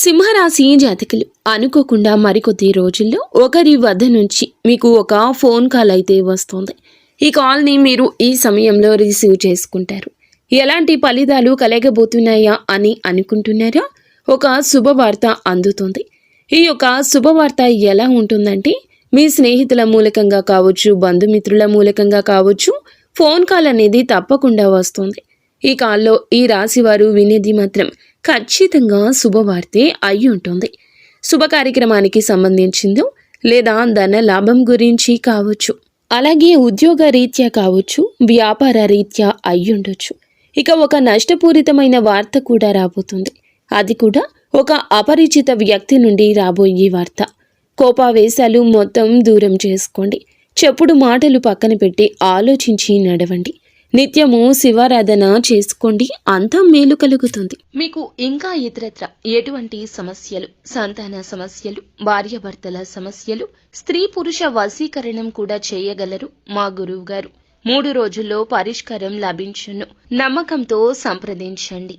సింహరాశి జాతకులు అనుకోకుండా మరికొద్ది రోజుల్లో ఒకరి వద్ద నుంచి మీకు ఒక ఫోన్ కాల్ అయితే వస్తుంది. ఈ కాల్ని మీరు ఈ సమయంలో రిసీవ్ చేసుకుంటారు. ఎలాంటి ఫలితాలు కలగబోతున్నాయా అని అనుకుంటున్నారా? ఒక శుభవార్త అందుతుంది. ఈ యొక్క శుభవార్త ఎలా ఉంటుందంటే మీ స్నేహితుల మూలకంగా కావచ్చు బంధుమిత్రుల మూలకంగా కావచ్చు ఫోన్ కాల్ అనేది తప్పకుండా వస్తుంది. ఈ కాల్లో ఈ రాశి వారు వినేది మాత్రం ఖచ్చితంగా శుభవార్తే అయి ఉంటుంది. శుభ కార్యక్రమానికి సంబంధించిందో లేదా ధన లాభం గురించి కావచ్చు. అలాగే ఉద్యోగ రీత్యా కావచ్చు వ్యాపార రీత్యా అయ్యుండొచ్చు ఇక ఒక నష్టపూరితమైన వార్త కూడా రాబోతుంది. అది కూడా ఒక అపరిచిత వ్యక్తి నుండి రాబోయే వార్త. కోపావేశాలు మొత్తం దూరం చేసుకోండి. చెప్పుడు మాటలు పక్కన పెట్టి ఆలోచించి నడవండి. నిత్యము శివారాధన చేసుకోండి అంతా మేలు కలుగుతుంది. మీకు ఇంకా ఇతరత్ర ఎటువంటి సమస్యలు సంతాన సమస్యలు భార్యాభర్తల సమస్యలు స్త్రీ పురుష వశీకరణం కూడా చేయగలరు మా గురువు గారు. మూడు రోజుల్లో పరిష్కారం లభించును. నమ్మకంతో సంప్రదించండి.